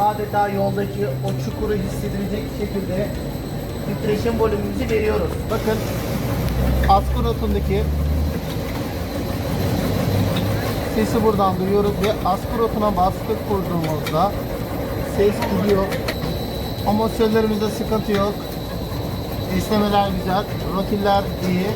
adeta yoldaki o çukuru hissedilecek şekilde titreşim volümümüzü veriyoruz. Bakın askurotundaki sesi buradan duyuyoruz ve askurotuna baskı kurduğumuzda ses gidiyor. Amortisörlerimizde sıkıntı yok. Esnemeler güzel, rotiller iyi.